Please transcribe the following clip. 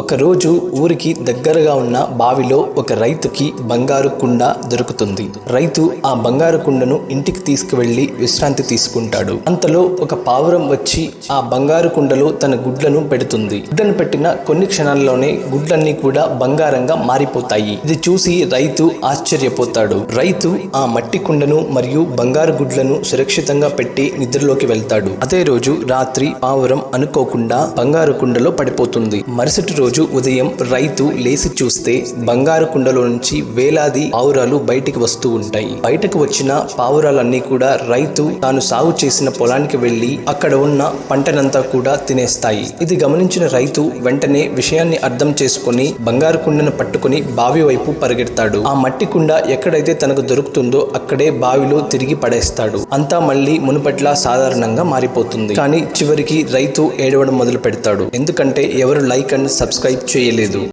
ఒకరోజు ఊరికి దగ్గరగా ఉన్న బావిలో ఒక రైతుకి బంగారు కుండ దొరుకుతుంది. రైతు ఆ బంగారు కుండను ఇంటికి తీసుకువెళ్ళి విశ్రాంతి తీసుకుంటాడు. అంతలో ఒక పావురం వచ్చి ఆ బంగారు కుండలో తన గుడ్లను పెడుతుంది. గుడ్లను పెట్టిన కొన్ని క్షణాల్లోనే గుడ్లన్నీ కూడా బంగారంగా మారిపోతాయి. ఇది చూసి రైతు ఆశ్చర్యపోతాడు. రైతు ఆ మట్టి కుండను మరియు బంగారు గుడ్లను సురక్షితంగా పెట్టి నిద్రలోకి వెళ్తాడు. అదే రోజు రాత్రి పావురం అనుకోకుండా బంగారు కుండలో పడిపోతుంది. మరుసటి రోజు ఉదయం రైతు లేచి చూస్తే బంగారు కుండలో నుంచి వేలాది పావురాలు బయటికి వస్తూ ఉంటాయి. బయటకు వచ్చిన పావురాలన్నీ కూడా రైతు తాను సాగు చేసిన పొలానికి వెళ్ళి అక్కడ ఉన్న పంటనంతా కూడా తినేస్తాయి. ఇది గమనించిన రైతు వెంటనే విషయాన్ని అర్థం చేసుకుని బంగారు కుండను పట్టుకుని బావి వైపు పరిగెడతాడు. ఆ మట్టి కుండ ఎక్కడైతే తనకు దొరుకుతుందో అక్కడే బావిలో తిరిగి పడేస్తాడు. అంతా మళ్ళీ మునుపట్ల సాధారణంగా మారిపోతుంది. కానీ చివరికి రైతు ఏడవడం మొదలు పెడతాడు ఎందుకంటే ఎవరు లైక్ అండ్ సబ్స్క్రైబ్ సబ్స్క్రైబ్ చేయలేదు.